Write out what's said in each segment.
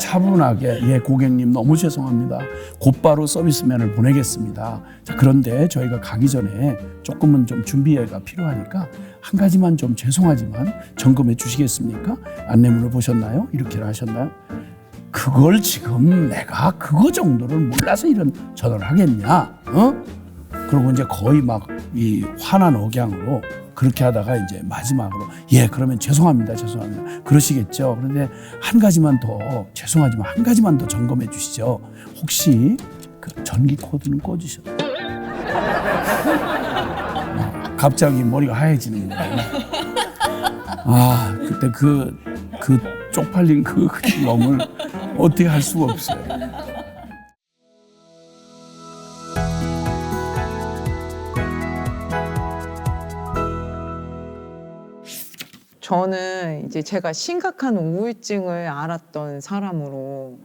차분하게 예 고객님 너무 죄송합니다. 곧바로 서비스맨을 보내겠습니다. 자 그런데 저희가 가기 전에 조금은 좀 준비가 필요하니까 한 가지만 좀 죄송하지만 점검해 주시겠습니까? 안내문을 보셨나요? 이렇게 하셨나요? 그걸 지금 내가 그거 정도를 몰라서 이런 전화를 하겠냐? 어? 그리고 이제 거의 막 이 화난 억양으로 그렇게 하다가 이제 마지막으로 예 그러면 죄송합니다. 죄송합니다. 그러시겠죠? 그런데 한 가지만 더 죄송하지만 한 가지만 더 점검해 주시죠. 혹시 그 전기 코드는 꺼주셨나요? 아, 갑자기 머리가 하얘지는 거예요. 아 그때 그그 쪽팔린 그 놈을 어떻게 할 수가 없어요. 저는 이제 제가 심각한 우울증을 알았던 사람으로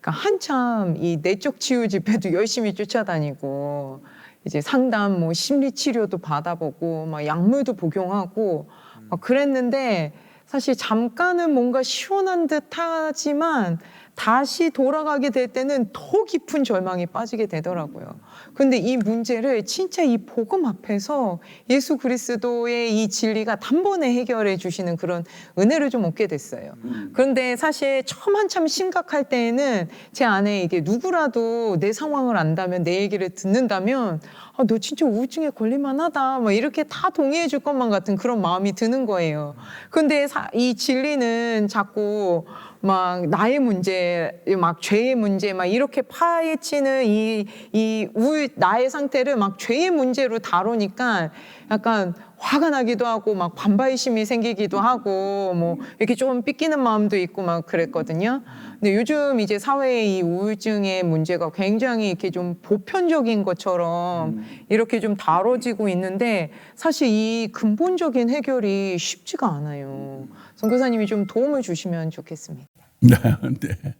그러니까 한참 이 내적 치유 집회도 열심히 쫓아다니고 이제 상담 뭐 심리 치료도 받아보고 막 약물도 복용하고 막 그랬는데 사실 잠깐은 뭔가 시원한 듯 하지만 다시 돌아가게 될 때는 더 깊은 절망에 빠지게 되더라고요. 근데 이 문제를 진짜 이 복음 앞에서 예수 그리스도의 이 진리가 단번에 해결해 주시는 그런 은혜를 좀 얻게 됐어요. 그런데 사실 처음 한참 심각할 때에는 제 안에 이게 누구라도 내 상황을 안다면 내 얘기를 듣는다면 아, 너 진짜 우울증에 걸릴만 하다. 뭐 이렇게 다 동의해 줄 것만 같은 그런 마음이 드는 거예요. 근데 사- 이 진리는 자꾸 막 나의 문제, 막 죄의 문제, 막 이렇게 파헤치는 이, 이 우울, 나의 상태를 막 죄의 문제로 다루니까 약간 화가 나기도 하고 막 반발심이 생기기도 하고 뭐 이렇게 좀 삐끼는 마음도 있고 막 그랬거든요. 근데 요즘 이제 사회의 이 우울증의 문제가 굉장히 이렇게 좀 보편적인 것처럼 이렇게 좀 다뤄지고 있는데 사실 이 근본적인 해결이 쉽지가 않아요. 선교사님이 좀 도움을 주시면 좋겠습니다. 네, 네.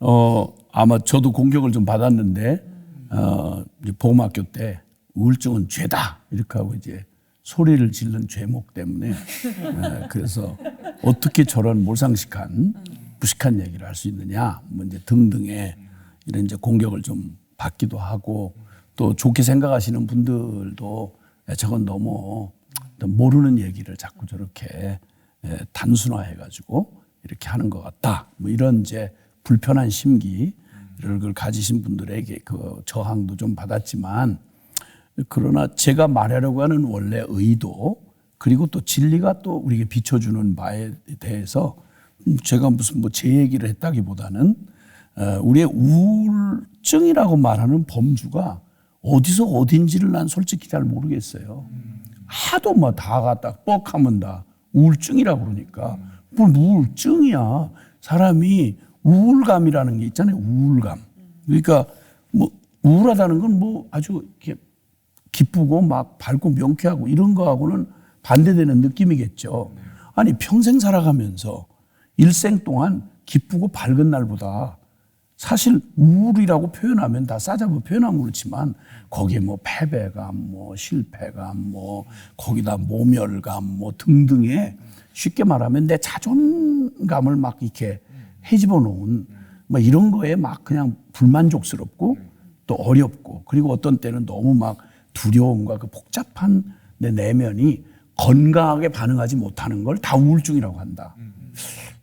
어, 아마 저도 공격을 좀 받았는데, 어, 이제 보험학교 때 우울증은 죄다. 이렇게 하고 이제 소리를 지른 죄목 때문에. 예, 그래서 어떻게 저런 몰상식한, 무식한 얘기를 할 수 있느냐, 뭐 이제 등등의 이런 이제 공격을 좀 받기도 하고 또 좋게 생각하시는 분들도 야, 저건 너무 모르는 얘기를 자꾸 저렇게 예, 단순화해가지고 이렇게 하는 것 같다. 뭐 이런 이제 불편한 심기 를 가지신 분들에게 그 저항도 좀 받았지만 그러나 제가 말하려고 하는 원래 의도 그리고 또 진리가 또 우리에게 비춰주는 바에 대해서 제가 무슨 뭐 제 얘기를 했다기보다는 어, 우리의 우울증이라고 말하는 범주가 어디서 어딘지를 난 솔직히 잘 모르겠어요. 하도 뭐 다 갖다 뻑하면 다 우울증이라고 그러니까 뭘 우울증이야. 사람이 우울감이라는 게 있잖아요. 우울감. 그러니까 뭐 우울하다는 건 뭐 아주 이렇게 기쁘고 막 밝고 명쾌하고 이런 거하고는 반대되는 느낌이겠죠. 아니 평생 살아가면서 일생 동안 기쁘고 밝은 날보다 사실 우울이라고 표현하면 다 싸잡아 표현하면 그렇지만 거기에 뭐 패배감, 뭐 실패감, 뭐 거기다 모멸감, 뭐 등등의 쉽게 말하면 내 자존감을 막 이렇게 헤집어 놓은 뭐 이런 거에 막 그냥 불만족스럽고 또 어렵고 그리고 어떤 때는 너무 막 두려움과 그 복잡한 내 내면이 건강하게 반응하지 못하는 걸 다 우울증이라고 한다.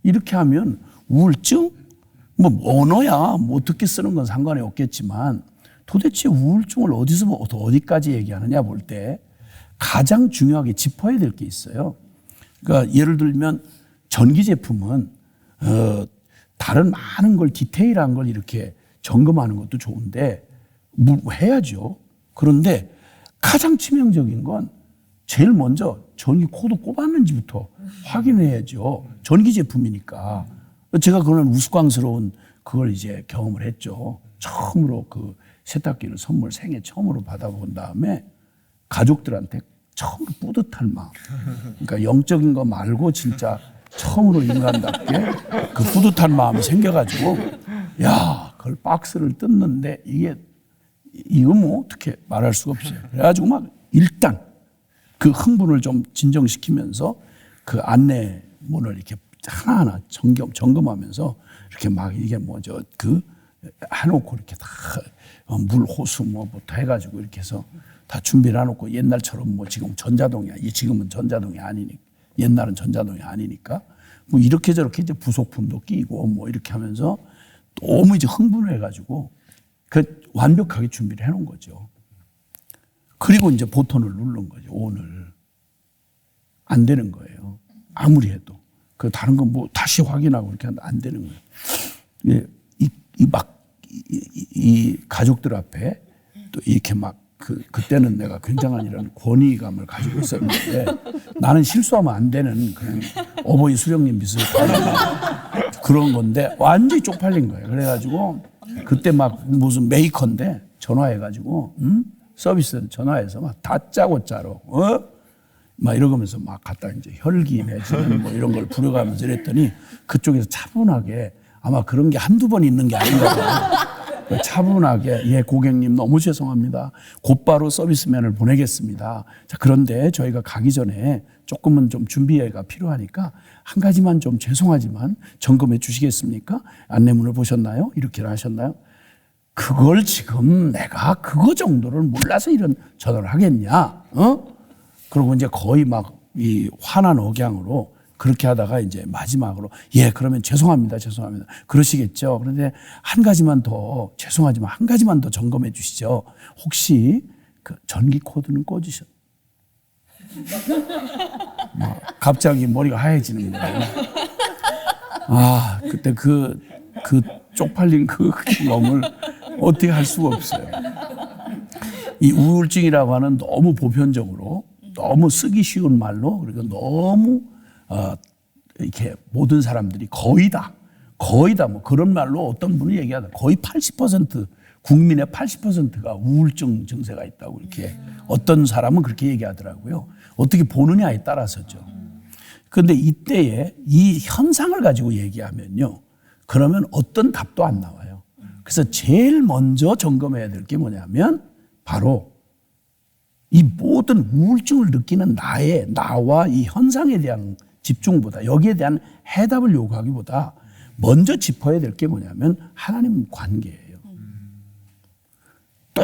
이렇게 하면 우울증? 뭐 언어야 뭐 어떻게 쓰는 건 상관이 없겠지만 도대체 우울증을 어디서부터 어디까지 얘기하느냐 볼 때 가장 중요하게 짚어야 될 게 있어요. 그러니까 예를 들면 전기 제품은 어 다른 많은 걸 디테일한 걸 이렇게 점검하는 것도 좋은데 뭐 해야죠. 그런데 가장 치명적인 건 제일 먼저 전기 코드 꼽았는지부터 확인해야죠. 전기 제품이니까. 제가 그런 우스꽝스러운 그걸 이제 경험을 했죠. 처음으로 그 세탁기를 선물 생애 처음으로 받아본 다음에 가족들한테 처음으로 뿌듯할 마음. 그러니까 영적인 거 말고 진짜 처음으로 인간답게 그 뿌듯한 마음이 생겨가지고 야, 그걸 박스를 뜯는데 이게 이거 뭐 어떻게 말할 수가 없어요. 그래가지고 막 일단 그 흥분을 좀 진정시키면서 그 안내문을 이렇게 하나하나 점검, 점검하면서 이렇게 막 이게 뭐죠 그 해놓고 이렇게 다 물 호수 뭐부터 해가지고 이렇게 해서 다 준비를 해놓고 옛날처럼 뭐 지금 전자동이야 이 지금은 전자동이 아니니까 옛날은 전자동이 아니니까 뭐 이렇게 저렇게 이제 부속품도 끼고 뭐 이렇게 하면서 너무 이제 흥분을 해가지고 그 완벽하게 준비를 해놓은 거죠. 그리고 이제 보톤을 누른 거죠. 오늘 안 되는 거예요. 아무리 해도 그 다른 건 뭐 다시 확인하고 이렇게 하면 안 되는 거예요. 예, 이막 이, 이, 이 가족들 앞에 또 이렇게 막 그, 그때는 내가 굉장한 이런 권위감을 가지고 있었는데 나는 실수하면 안 되는 그냥 어버이 수령님 비슷 그런 건데 완전히 쪽팔린 거예요. 그래가지고 그때 막 무슨 메이커인데 전화해가지고 음? 서비스 전화해서 막 다짜고짜로 어? 막 이러면서 막 갖다 이제 혈기 내지는 뭐 이런 걸 부려가면서 이랬더니 그쪽에서 차분하게 아마 그런 게 한두 번 있는 게 아닌가. 차분하게 예 고객님 너무 죄송합니다. 곧바로 서비스맨을 보내겠습니다. 자 그런데 저희가 가기 전에 조금은 좀 준비가 필요하니까 한 가지만 좀 죄송하지만 점검해 주시겠습니까? 안내문을 보셨나요? 이렇게 하셨나요? 그걸 지금 내가 그거 정도를 몰라서 이런 전화를 하겠냐? 어? 그리고 이제 거의 막 이 화난 억양으로 그렇게 하다가 이제 마지막으로 예 그러면 죄송합니다 죄송합니다. 그러시겠죠? 그런데 한 가지만 더 죄송하지만 한 가지만 더 점검해 주시죠. 혹시 그 전기 코드는 꺼주셨? 막 갑자기 머리가 하얘지는 거예요. 아 그때 그그 쪽팔린 그 경험을 어떻게 할 수가 없어요. 이 우울증이라고 하는 너무 보편적으로 너무 쓰기 쉬운 말로 그리고 너무 어, 이렇게 모든 사람들이 거의 다 거의 다 뭐 그런 말로 어떤 분이 얘기하다 거의 80% 국민의 80%가 우울증 증세가 있다고 이렇게 어떤 사람은 그렇게 얘기하더라고요. 어떻게 보느냐에 따라서죠. 그런데 이때에 이 현상을 가지고 얘기하면요. 그러면 어떤 답도 안 나와요. 그래서 제일 먼저 점검해야 될 게 뭐냐면 바로 이 모든 우울증을 느끼는 나의 나와 이 현상에 대한 집중보다 여기에 대한 해답을 요구하기보다 먼저 짚어야 될 게 뭐냐면 하나님 관계예요.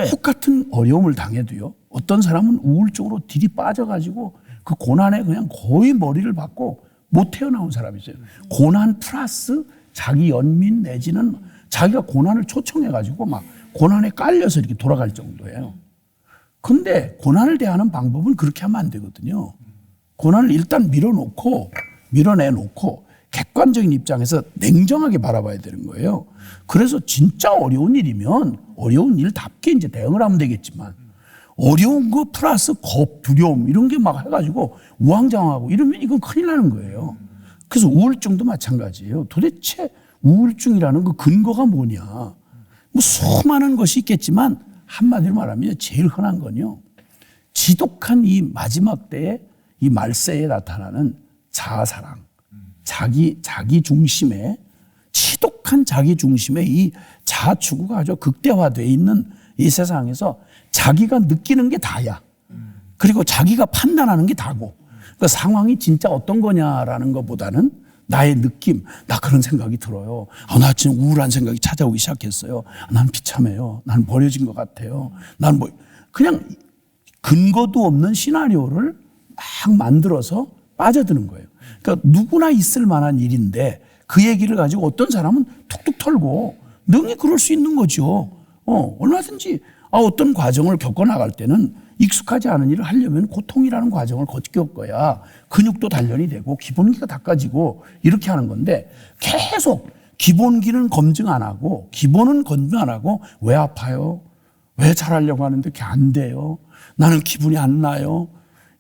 똑같은 어려움을 당해도요. 어떤 사람은 우울증으로 딜이 빠져가지고 그 고난에 그냥 거의 머리를 박고 못 태어나온 사람이 있어요. 고난 플러스 자기 연민 내지는 자기가 고난을 초청해가지고 막 고난에 깔려서 이렇게 돌아갈 정도예요. 근데 고난을 대하는 방법은 그렇게 하면 안 되거든요. 고난을 일단 밀어놓고 밀어내놓고 객관적인 입장에서 냉정하게 바라봐야 되는 거예요. 그래서 진짜 어려운 일이면 어려운 일답게 이제 대응을 하면 되겠지만 어려운 거 플러스 겁, 두려움 이런 게 막 해가지고 우왕좌왕하고 이러면 이건 큰일 나는 거예요. 그래서 우울증도 마찬가지예요. 도대체 우울증이라는 그 근거가 뭐냐. 뭐 수많은 것이 있겠지만 한마디로 말하면 제일 흔한 건요. 지독한 이 마지막 때에 이 말세에 나타나는 자아사랑, 자기, 자기 중심의 지독한 자기 중심의 이 자아 추구가 아주 극대화되어 있는 이 세상에서 자기가 느끼는 게 다야. 그리고 자기가 판단하는 게 다고. 그 상황이 진짜 어떤 거냐라는 것보다는 나의 느낌, 나 그런 생각이 들어요. 아, 나 지금 우울한 생각이 찾아오기 시작했어요. 아, 난 비참해요. 난 버려진 것 같아요. 난 뭐, 그냥 근거도 없는 시나리오를 막 만들어서 빠져드는 거예요. 그러니까 누구나 있을 만한 일인데 그 얘기를 가지고 어떤 사람은 툭툭 털고 능히 그럴 수 있는 거죠. 어, 얼마든지 아, 어떤 과정을 겪어나갈 때는 익숙하지 않은 일을 하려면 고통이라는 과정을 겪어야 근육도 단련이 되고 기본기가 닦아지고 이렇게 하는 건데 계속 기본기는 검증 안 하고 기본은 검증 안 하고 왜 아파요? 왜 잘하려고 하는데 그게 안 돼요? 나는 기분이 안 나요?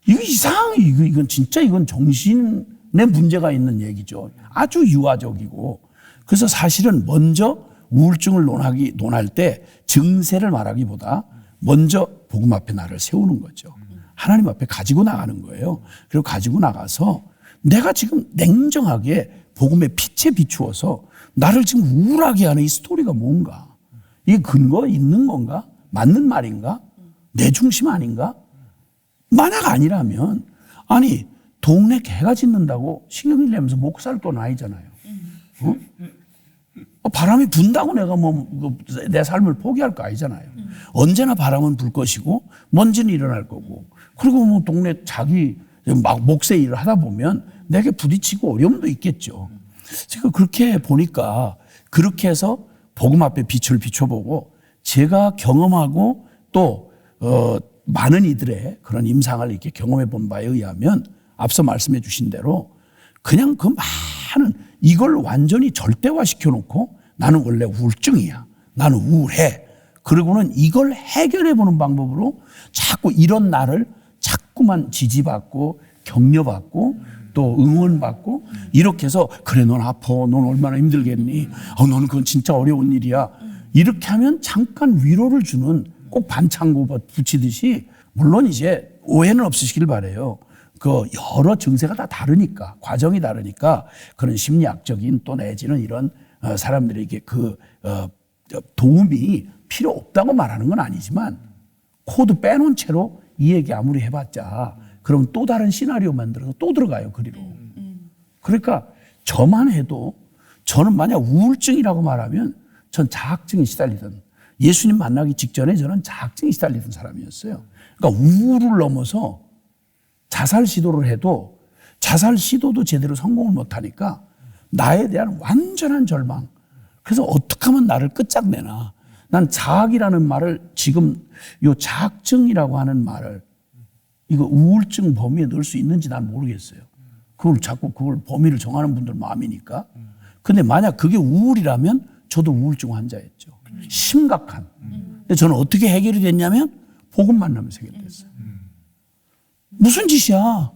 이거 이상해. 이거, 이건 진짜 이건 정신에 문제가 있는 얘기죠. 아주 유아적이고. 그래서 사실은 먼저 우울증을 논하기, 논할 때 증세를 말하기보다 먼저 복음 앞에 나를 세우는 거죠. 하나님 앞에 가지고 나가는 거예요. 그리고 가지고 나가서 내가 지금 냉정하게 복음의 빛에 비추어서 나를 지금 우울하게 하는 이 스토리가 뭔가? 이게 근거 있는 건가? 맞는 말인가? 내 중심 아닌가? 만약 아니라면 아니 동네 개가 짖는다고 신경질 내면서 먹고 살돈 아니잖아요. 어? 어, 바람이 분다고 내가 뭐 내 삶을 포기할 거 아니잖아요. 언제나 바람은 불 것이고 먼지는 일어날 거고 그리고 뭐 동네 자기 막 몫의 일을 하다 보면 내게 부딪히고 어려움도 있겠죠. 제가 그렇게 보니까 그렇게 해서 복음 앞에 빛을 비춰보고 제가 경험하고 또 어, 많은 이들의 그런 임상을 이렇게 경험해 본 바에 의하면 앞서 말씀해 주신 대로 그냥 그 많은 이걸 완전히 절대화 시켜 놓고 나는 원래 우울증이야. 나는 우울해. 그리고는 이걸 해결해 보는 방법으로 자꾸 이런 나를 자꾸만 지지받고 격려받고 또 응원받고 이렇게 해서 그래 넌 아파 넌 얼마나 힘들겠니 어, 너는 그건 진짜 어려운 일이야 이렇게 하면 잠깐 위로를 주는 꼭 반창고 붙이듯이 물론 이제 오해는 없으시길 바래요 그 여러 증세가 다 다르니까 과정이 다르니까 그런 심리학적인 또 내지는 이런 어, 사람들에게 그 어, 도움이 필요 없다고 말하는 건 아니지만 코드 빼놓은 채로 이 얘기 아무리 해봤자 그럼 또 다른 시나리오 만들어서 또 들어가요 그리로. 그러니까 저만 해도 저는 만약 우울증이라고 말하면 전 자학증에 시달리던 예수님 만나기 직전에 저는 자학증에 시달리던 사람이었어요. 그러니까 우울을 넘어서 자살 시도를 해도 자살 시도도 제대로 성공을 못하니까 나에 대한 완전한 절망. 그래서 어떻게 하면 나를 끝장내나. 난 자학이라는 말을 지금 요 자학증이라고 하는 말을 이거 우울증 범위에 넣을 수 있는지 난 모르겠어요. 그걸 자꾸 그걸 범위를 정하는 분들 마음이니까. 근데 만약 그게 우울이라면 저도 우울증 환자였죠. 심각한. 근데 저는 어떻게 해결이 됐냐면 복음 만나면서 해결됐어요. 무슨 짓이야?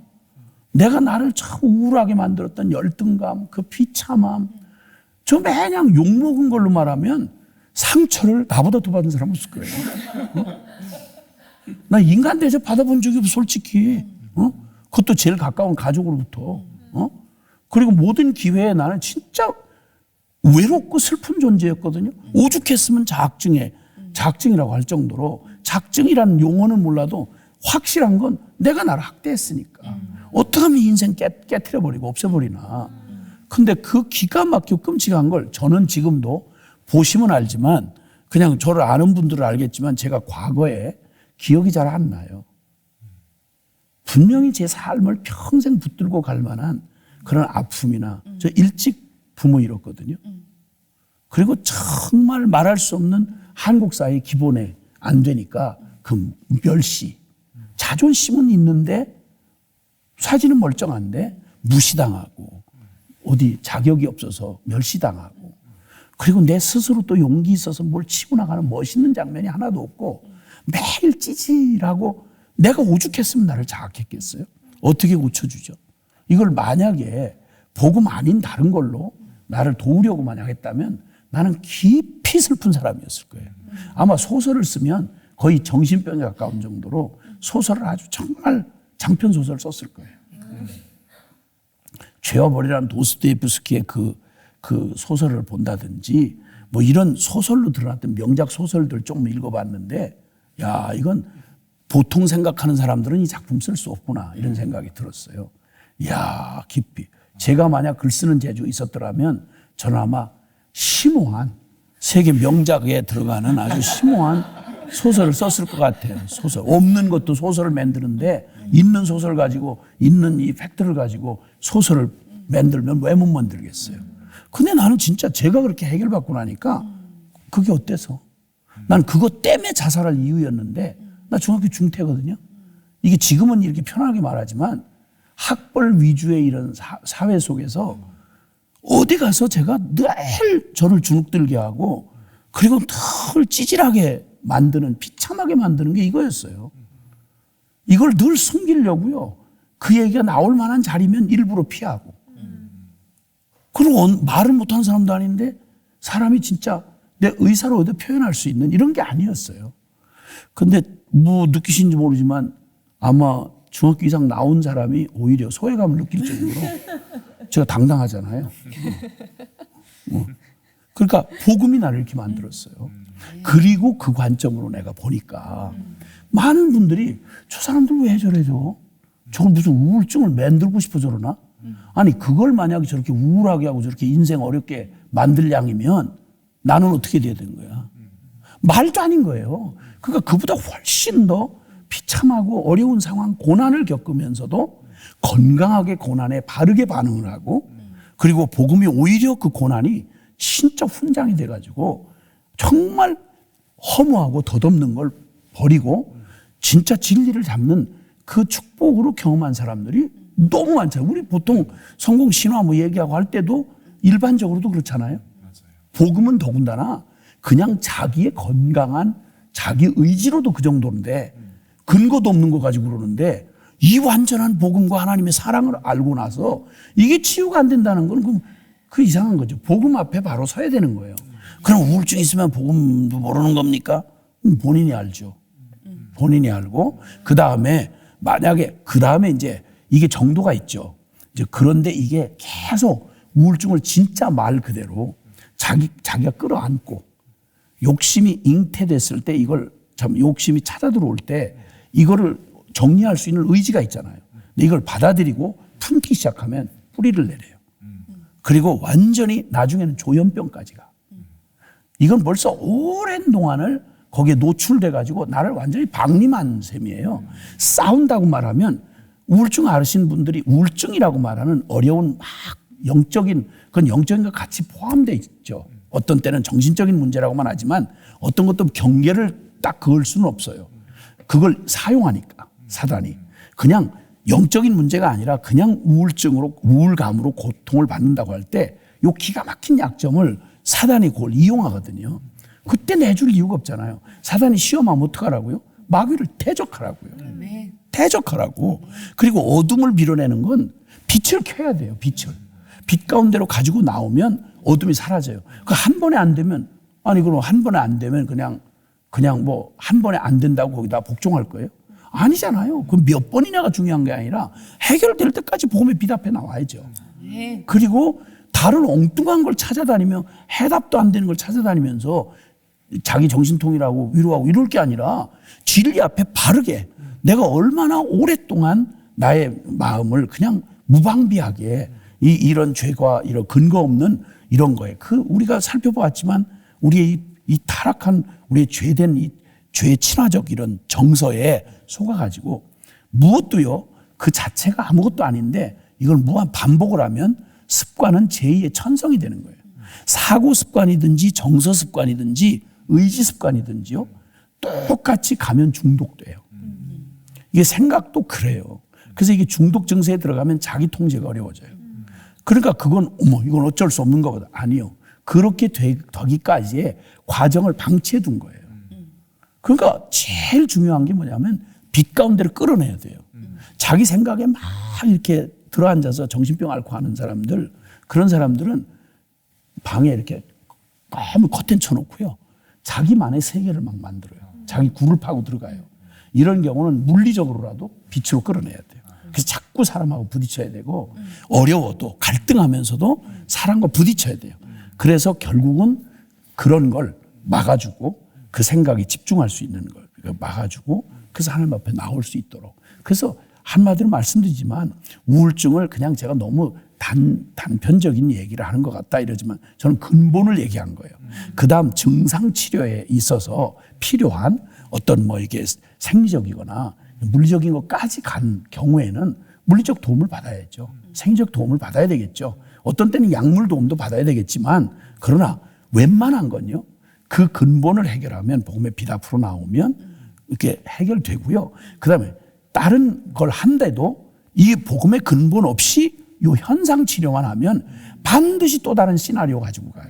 내가 나를 참 우울하게 만들었던 열등감, 그 비참함, 저 매냥 욕먹은 걸로 말하면 상처를 나보다 더 받은 사람 없을 거예요. 어? 나 인간 대접 받아본 적이 없어, 솔직히. 어? 그것도 제일 가까운 가족으로부터. 어? 그리고 모든 기회에 나는 진짜 외롭고 슬픈 존재였거든요. 오죽했으면 자학증에, 자학증이라고 할 정도로 자학증이라는 용어는 몰라도 확실한 건 내가 나를 학대했으니까. 어떻게 하면 인생 깨, 깨트려 버리고 없애버리나. 근데 그 기가 막히고 끔찍한 걸 저는 지금도 보시면 알지만 그냥 저를 아는 분들은 알겠지만 제가 과거에 기억이 잘 안 나요. 분명히 제 삶을 평생 붙들고 갈 만한 그런 아픔이나 저 일찍 부모 잃었거든요. 그리고 정말 말할 수 없는 한국 사회 기본에 안 되니까 그 멸시, 자존심은 있는데 사진은 멀쩡한데 무시당하고 어디 자격이 없어서 멸시당하고 그리고 내 스스로 또 용기 있어서 뭘 치고 나가는 멋있는 장면이 하나도 없고 매일 찌질하고 내가 오죽했으면 나를 자학했겠어요? 어떻게 고쳐주죠? 이걸 만약에 복음 아닌 다른 걸로 나를 도우려고 만약 했다면 나는 깊이 슬픈 사람이었을 거예요. 아마 소설을 쓰면 거의 정신병에 가까운 정도로 소설을 아주 정말 장편 소설을 썼을 거예요. 죄와 벌이라는 도스토예프스키의 그, 그 소설을 본다든지 뭐 이런 소설로 드러났던 명작 소설들 조금 읽어봤는데 야 이건 보통 생각하는 사람들은 이 작품 쓸 수 없구나 이런 생각이 들었어요. 야 깊이 제가 만약 글 쓰는 재주 있었더라면 저는 아마 심오한 세계 명작에 들어가는 아주 심오한 소설을 썼을 것 같아요. 소설 없는 것도 소설을 만드는데 있는 소설 가지고 있는 이 팩트를 가지고 소설을 만들면 왜 못 만들겠어요. 근데 나는 진짜 제가 그렇게 해결받고 나니까 그게 어때서? 난 그것 때문에 자살할 이유였는데 나 중학교 중퇴거든요. 이게 지금은 이렇게 편하게 말하지만 학벌 위주의 이런 사, 사회 속에서 어디 가서 제가 늘 저를 주눅들게 하고 그리고 늘 찌질하게 만드는 비참하게 만드는 게 이거였어요. 이걸 늘 숨기려고요. 그 얘기가 나올 만한 자리면 일부러 피하고. 그리고 언- 말을 못하는 사람도 아닌데 사람이 진짜 내 의사를 어디 표현할 수 있는 이런 게 아니었어요. 근데 뭐 느끼신지 모르지만 아마 중학교 이상 나온 사람이 오히려 소외감을 느낄 정도로 제가 당당하잖아요. 어. 그러니까 복음이 나를 이렇게 만들었어요. 그리고 그 관점으로 내가 보니까 많은 분들이 저 사람들 왜 저래죠? 저걸 무슨 우울증을 만들고 싶어 저러나? 아니 그걸 만약에 저렇게 우울하게 하고 저렇게 인생 어렵게 만들 양이면 나는 어떻게 돼야 되는 거야? 말도 아닌 거예요. 그러니까 그보다 훨씬 더 비참하고 어려운 상황, 고난을 겪으면서도 건강하게 고난에 바르게 반응을 하고 그리고 복음이 오히려 그 고난이 진짜 훈장이 돼가지고 정말 허무하고 덧없는 걸 버리고 진짜 진리를 잡는 그 축복으로 경험한 사람들이 너무 많잖아요. 우리 보통 성공 신화 뭐 얘기하고 할 때도 일반적으로도 그렇잖아요. 복음은 더군다나 그냥 자기의 건강한 자기 의지로도 그 정도인데 근거도 없는 거 가지고 그러는데 이 완전한 복음과 하나님의 사랑을 알고 나서 이게 치유가 안 된다는 건 그럼 그 이상한 거죠. 복음 앞에 바로 서야 되는 거예요. 그럼 우울증 있으면 복음도 모르는 겁니까? 음, 본인이 알죠. 본인이 알고 그 다음에 만약에 그 다음에 이제 이게 정도가 있죠. 이제 그런데 이게 계속 우울증을 진짜 말 그대로 자기 자기가 끌어안고 욕심이 잉태됐을 때 이걸 참 욕심이 찾아 들어올 때 이거를 정리할 수 있는 의지가 있잖아요. 근데 이걸 받아들이고 품기 시작하면 뿌리를 내려요. 그리고 완전히 나중에는 조현병까지 가. 이건 벌써 오랜 동안을 거기에 노출돼 가지고 나를 완전히 박림한 셈이에요. 싸운다고 말하면 우울증 앓으신 분들이 우울증이라고 말하는 어려운 막 영적인 그건 영적인 것 같이 포함되어 있죠. 어떤 때는 정신적인 문제라고만 하지만 어떤 것도 경계를 딱 그을 수는 없어요. 그걸 사용하니까 사단이 그냥 영적인 문제가 아니라 그냥 우울증으로 우울감으로 고통을 받는다고 할 때 요 기가 막힌 약점을 사단이 그걸 이용하거든요. 그때 내줄 이유가 없잖아요. 사단이 시험하면 어떡하라고요? 마귀를 대적하라고요. 대적하라고. 그리고 어둠을 밀어내는 건 빛을 켜야 돼요. 빛을. 빛 가운데로 가지고 나오면 어둠이 사라져요. 그 한 번에 안 되면 아니 그럼 한 번에 안 되면 그냥 그냥 뭐 한 번에 안 된다고 거기다 복종할 거예요? 아니잖아요. 그 몇 번이냐가 중요한 게 아니라 해결될 때까지 복음의 빛 앞에 나와야죠. 그리고 다른 엉뚱한 걸 찾아다니며 해답도 안 되는 걸 찾아다니면서 자기 정신통일하고 위로하고 이럴 게 아니라 진리 앞에 바르게 내가 얼마나 오랫동안 나의 마음을 그냥 무방비하게 이, 이런 죄과 이런 근거 없는 이런 거에 그 우리가 살펴보았지만 우리의 이, 이 타락한 우리의 죄된 이 죄의 친화적 이런 정서에 속아가지고 무엇도요 그 자체가 아무것도 아닌데 이걸 무한 반복을 하면 습관은 제2의 천성이 되는 거예요. 사고 습관이든지 정서 습관이든지 의지 습관이든지요 똑같이 가면 중독돼요. 이게 생각도 그래요. 그래서 이게 중독 증세에 들어가면 자기 통제가 어려워져요. 그러니까 그건 어머 이건 어쩔 수 없는 거거든. 아니요. 그렇게 되, 되기까지의 과정을 방치해 둔 거예요. 그러니까 제일 중요한 게 뭐냐면 빛 가운데를 끌어내야 돼요. 자기 생각에 막 이렇게 들어앉아서 정신병 앓고 하는 사람들 그런 사람들은 방에 이렇게 너무 커튼 쳐놓고요. 자기만의 세계를 막 만들어요. 자기 굴을 파고 들어가요. 이런 경우는 물리적으로라도 빛으로 끌어내야 돼요. 그래서 자꾸 사람하고 부딪혀야 되고 어려워도 갈등하면서도 사람과 부딪혀야 돼요. 그래서 결국은 그런 걸 막아주고 그 생각에 집중할 수 있는 걸 막아주고 그래서 하나님 앞에 나올 수 있도록 그래서 한마디로 말씀드리지만 우울증을 그냥 제가 너무 단, 단편적인 얘기를 하는 것 같다 이러지만 저는 근본을 얘기한 거예요. 그 다음 증상 치료에 있어서 필요한 어떤 뭐 이게 생리적이거나 물리적인 것까지 간 경우에는 물리적 도움을 받아야죠. 생리적 도움을 받아야 되겠죠. 어떤 때는 약물 도움도 받아야 되겠지만 그러나 웬만한 건요. 그 근본을 해결하면 복음의 빛 앞으로 나오면 이렇게 해결되고요. 그 다음에 다른 걸 한데도 이 복음의 근본 없이 요 현상 치료만 하면 반드시 또 다른 시나리오 가지고 가요.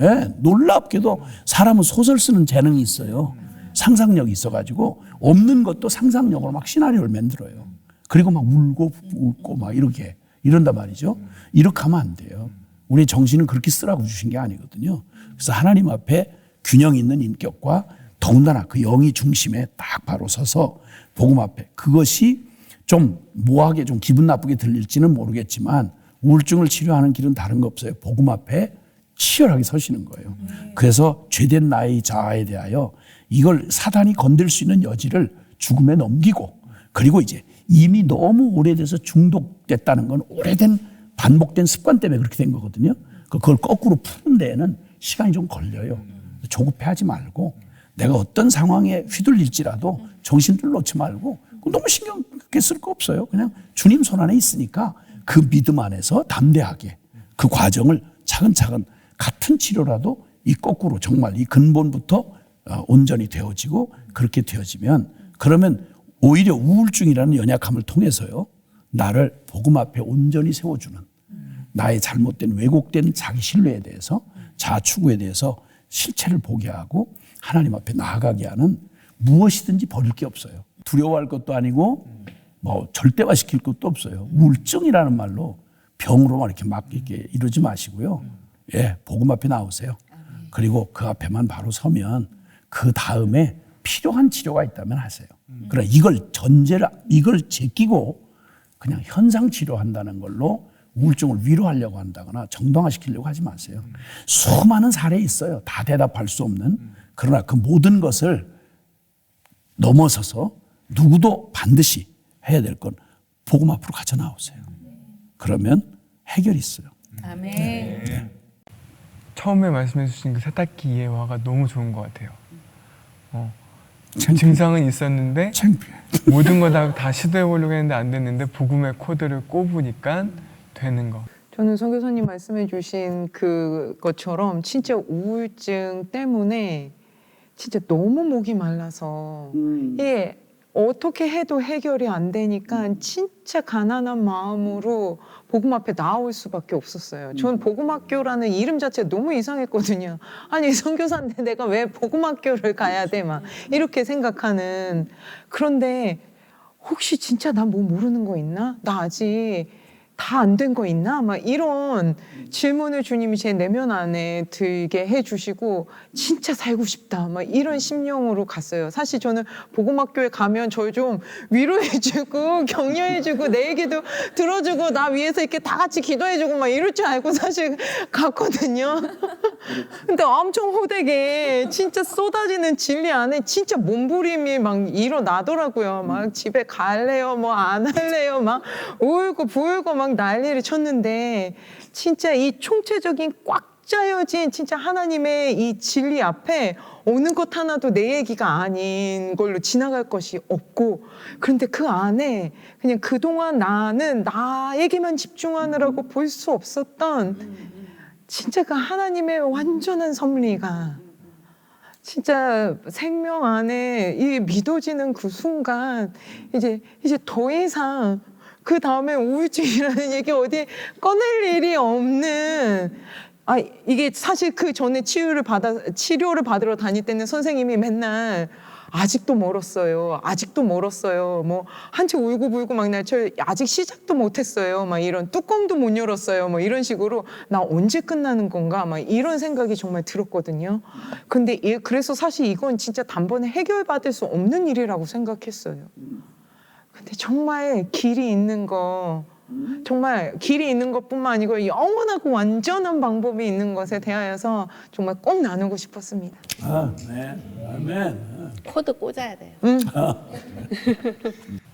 예, 놀랍게도 사람은 소설 쓰는 재능이 있어요. 상상력이 있어가지고 없는 것도 상상력으로 막 시나리오를 만들어요. 그리고 막 울고 웃고 막 이렇게 이런단 말이죠. 이렇게 하면 안 돼요. 우리 정신은 그렇게 쓰라고 주신 게 아니거든요. 그래서 하나님 앞에 균형 있는 인격과 더군다나 그 영이 중심에 딱 바로 서서 복음 앞에 그것이 좀 모하게 좀 기분 나쁘게 들릴지는 모르겠지만 우울증을 치료하는 길은 다른 거 없어요. 복음 앞에 치열하게 서시는 거예요. 그래서 죄된 나의 자아에 대하여 이걸 사단이 건들 수 있는 여지를 죽음에 넘기고 그리고 이제 이미 너무 오래돼서 중독됐다는 건 오래된 반복된 습관 때문에 그렇게 된 거거든요. 그걸 거꾸로 푸는 데에는 시간이 좀 걸려요. 조급해하지 말고 내가 어떤 상황에 휘둘릴지라도 정신줄 놓지 말고 너무 신경 크게 쓸 거 없어요. 그냥 주님 손 안에 있으니까 그 믿음 안에서 담대하게 그 과정을 차근차근 같은 치료라도 이 거꾸로 정말 이 근본부터 어, 온전히 되어지고 그렇게 되어지면 그러면 오히려 우울증이라는 연약함을 통해서요 나를 복음 앞에 온전히 세워주는 나의 잘못된 왜곡된 자기 신뢰에 대해서 자아 추구에 대해서 실체를 보게 하고 하나님 앞에 나아가게 하는 무엇이든지 버릴 게 없어요. 두려워할 것도 아니고 뭐 절대화시킬 것도 없어요. 우울증이라는 말로 병으로만 이렇게 막 이렇게 이러지 마시고요. 예, 복음 앞에 나오세요. 그리고 그 앞에만 바로 서면 그 다음에 필요한 치료가 있다면 하세요. 그러나 이걸 전제를 이걸 제끼고 그냥 현상 치료한다는 걸로 우울증을 위로하려고 한다거나 정당화시키려고 하지 마세요. 수많은 사례 있어요. 다 대답할 수 없는. 그러나 그 모든 것을 넘어서서 누구도 반드시 해야 될 건 복음 앞으로 가져 나오세요. 그러면 해결이 있어요. 아멘. 처음에 말씀해 주신 그 세탁기 예화가 너무 좋은 것 같아요. 어. 증상은 있었는데 창피해. 모든 걸다 다 시도해 보려고 했는데 안 됐는데 복음의 코드를 꼽으니까 되는 거. 저는 선 교사님 말씀해 주신 그것처럼 진짜 우울증 때문에 진짜 너무 목이 말라서 이게 어떻게 해도 해결이 안 되니까 진짜 가난한 마음으로 복음 앞에 나올 수밖에 없었어요. 전 복음학교라는 이름 자체가 너무 이상했거든요. 아니 선교사인데 내가 왜 복음학교를 가야 돼? 막 이렇게 생각하는. 그런데 혹시 진짜 나 뭐 모르는 거 있나? 나 아직 다 안 된 거 있나? 막 이런 질문을 주님이 제 내면 안에 들게 해주시고 진짜 살고 싶다. 막 이런 심령으로 갔어요. 사실 저는 복음학교에 가면 저좀 위로해주고 격려해주고 내 얘기도 들어주고 나 위해서 이렇게 다 같이 기도해주고 막 이럴 줄 알고 사실 갔거든요. 근데 엄청 호되게 진짜 쏟아지는 진리 안에 진짜 몸부림이 막 일어나더라고요. 막 집에 갈래요, 뭐 안 할래요, 막 울고 부울고 막 난리를 쳤는데 진짜 이 총체적인 꽉 짜여진 진짜 하나님의 이 진리 앞에 어느 것 하나도 내 얘기가 아닌 걸로 지나갈 것이 없고 그런데 그 안에 그냥 그동안 나는 나에게만 집중하느라고 볼 수 없었던 진짜 그 하나님의 완전한 섭리가 진짜 생명 안에 이 믿어지는 그 순간 이제 이제 더 이상 그 다음에 우울증이라는 얘기 어디 꺼낼 일이 없는 아 이게 사실 그 전에 치유를 받아 치료를 받으러 다닐 때는 선생님이 맨날 아직도 멀었어요. 아직도 멀었어요. 뭐 한채 울고 불고 막 날 저 아직 시작도 못했어요. 막 이런 뚜껑도 못 열었어요. 뭐 이런 식으로 나 언제 끝나는 건가? 막 이런 생각이 정말 들었거든요. 근데 이- 그래서 사실 이건 진짜 단번에 해결받을 수 없는 일이라고 생각했어요. 근데 정말 길이 있는 거 정말 길이 있는 것뿐만 아니고 영원하고 완전한 방법이 있는 것에 대하여서 정말 꼭 나누고 싶었습니다. 아멘. 아멘. 코드 꽂아야 돼요.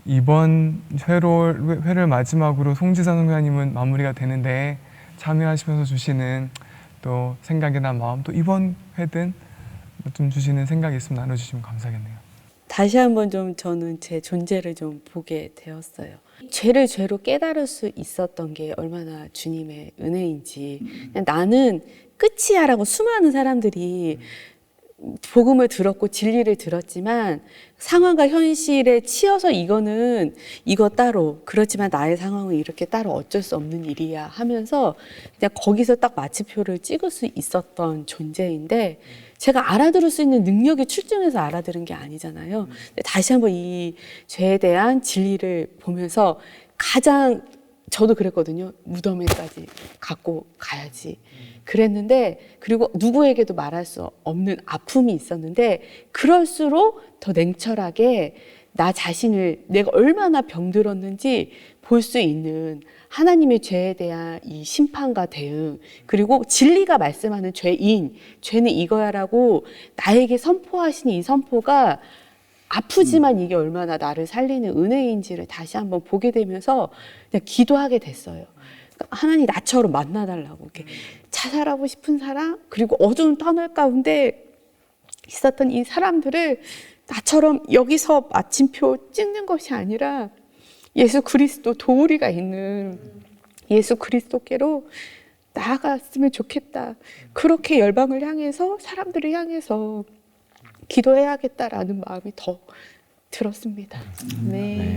이번 회로, 회를 마지막으로 송지선 선교사님은 마무리가 되는데 참여하시면서 주시는 또 생각이나 마음 또 이번 회든 좀 주시는 생각이 있으면 나눠주시면 감사하겠네요. 다시 한번 좀 저는 제 존재를 좀 보게 되었어요. 죄를 죄로 깨달을 수 있었던 게 얼마나 주님의 은혜인지. 그냥 나는 끝이야라고 수많은 사람들이 복음을 들었고 진리를 들었지만 상황과 현실에 치여서 이거는 이거 따로 그렇지만 나의 상황은 이렇게 따로 어쩔 수 없는 일이야 하면서 그냥 거기서 딱 마침표를 찍을 수 있었던 존재인데 제가 알아들을 수 있는 능력이 출중해서 알아들은 게 아니잖아요. 근데 다시 한번 이 죄에 대한 진리를 보면서 가장 저도 그랬거든요. 무덤에까지 갖고 가야지. 그랬는데 그리고 누구에게도 말할 수 없는 아픔이 있었는데 그럴수록 더 냉철하게 나 자신을 내가 얼마나 병들었는지 볼 수 있는 하나님의 죄에 대한 이 심판과 대응 그리고 진리가 말씀하는 죄인 죄는 이거야라고 나에게 선포하신 이 선포가 아프지만 이게 얼마나 나를 살리는 은혜인지를 다시 한번 보게 되면서 그냥 기도하게 됐어요. 하나님 나처럼 만나달라고 이렇게 자살하고 싶은 사람 그리고 어두운 터널 가운데 있었던 이 사람들을 나처럼 여기서 마침표 찍는 것이 아니라 예수 그리스도 도우리가 있는 예수 그리스도께로 나아갔으면 좋겠다. 그렇게 열방을 향해서 사람들을 향해서 기도해야겠다라는 마음이 더 들었습니다. 네.